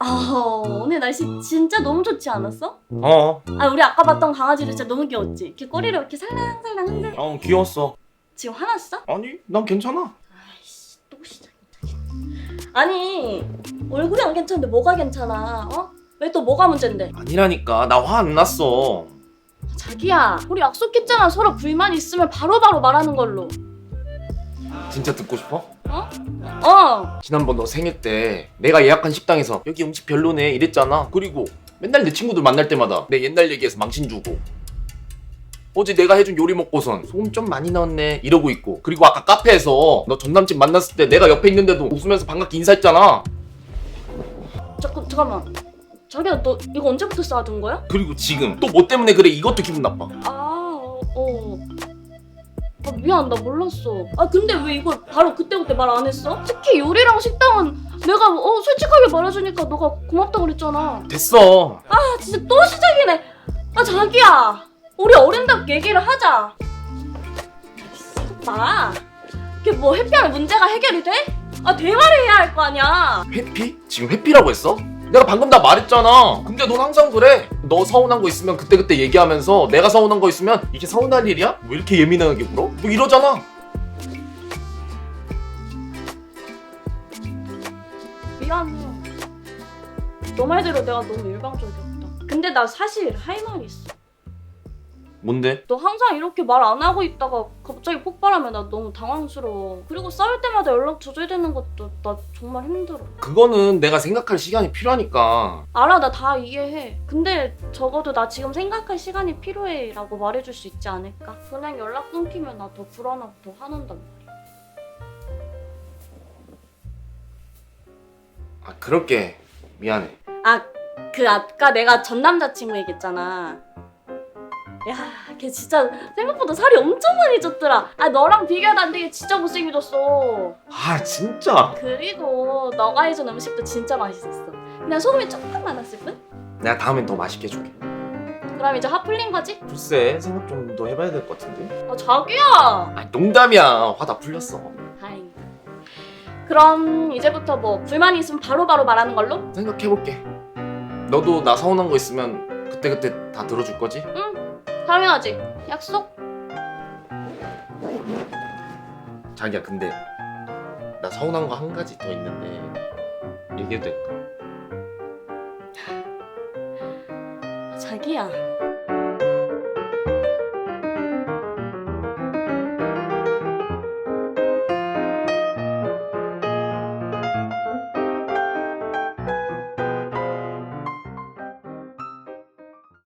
아 오늘 날씨 진짜 너무 좋지 않았어? 어, 아 우리 아까 봤던 강아지도 진짜 너무 귀여웠지? 이렇게 꼬리를 이렇게 살랑살랑 흔들 어 귀여웠어. 지금 화났어? 아니, 난 괜찮아. 아이씨 또 시작이다 아니 얼굴이 안 괜찮은데 뭐가 괜찮아 어? 왜 또 뭐가 문제인데? 아니라니까, 나 화 안 났어. 자기야 우리 약속했잖아. 서로 불만 있으면 바로바로 말하는 걸로. 진짜 듣고 싶어? 어? 지난번 너 생일 때 내가 예약한 식당에서 여기 음식 별로네 이랬잖아. 그리고 맨날 내 친구들 만날 때마다 내 옛날 얘기해서 망신 주고. 어제 내가 해준 요리 먹고선 소금 좀 많이 넣었네 이러고 있고. 그리고 아까 카페에서 너 전남친 만났을 때 내가 옆에 있는데도 웃으면서 반갑게 인사했잖아. 잠깐 잠깐만 자기야 너 이거 언제부터 쌓아둔 거야? 그리고 지금 또 뭐 때문에 그래 이것도 기분 나빠 아, 어, 어. 아, 미안, 나 몰랐어. 아, 근데 왜 이걸 바로 그때그때 말 안 했어? 특히 요리랑 식당은 내가 어, 솔직하게 말해주니까 너가 고맙다 그랬잖아. 됐어 아, 진짜 또 시작이네. 아, 자기야. 우리 어른답게 얘기를 하자. 나. 이게 뭐 회피하면 문제가 해결이 돼? 아, 대화를 해야 할 거 아니야. 회피? 지금 회피라고 했어? 내가 방금 다 말했잖아. 근데 넌 항상 그래. 너 서운한 거 있으면 그때그때 얘기하면서 내가 서운한 거 있으면 이게 서운할 일이야? 왜 이렇게 예민하게 굴어? 너 이러잖아. 미안해. 너 말대로 내가 너무 일방적이었다. 근데 나 사실 할 말이 있어. 뭔데? 너 항상 이렇게 말 안 하고 있다가 갑자기 폭발하면 나 너무 당황스러워. 그리고 싸울 때마다 연락 조절되는 것도 나 정말 힘들어. 그거는 내가 생각할 시간이 필요하니까. 알아, 나 다 이해해. 근데 적어도 나 지금 생각할 시간이 필요해 라고 말해줄 수 있지 않을까? 그냥 연락 끊기면 나 더 불안하고 더 화난단 말이야. 아, 그럴게. 미안해. 아, 그 아까 내가 전 남자친구 얘기했잖아. 야, 걔 진짜 생각보다 살이 엄청 많이 쪘더라. 아, 너랑 비교도 안 되게 진짜 못생겨졌어. 아, 진짜. 그리고 너가 해준 음식도 진짜 맛있었어. 그냥 소금이 조금 많았을 뿐? 내가 다음엔 더 맛있게 해줄게. 그럼 이제 화 풀린 거지? 글쎄, 생각 좀 더 해봐야 될 것 같은데. 아, 자기야! 아, 농담이야. 화 다 풀렸어. 다행이다. 그럼 이제부터 뭐 불만이 있으면 바로바로 말하는 걸로? 생각해볼게. 너도 나 서운한 거 있으면 그때그때 다 들어줄 거지? 당연하지. 약속? 자기야 근데 나 서운한 거 한 가지 더 있는데 얘기해도 될까? 자기야.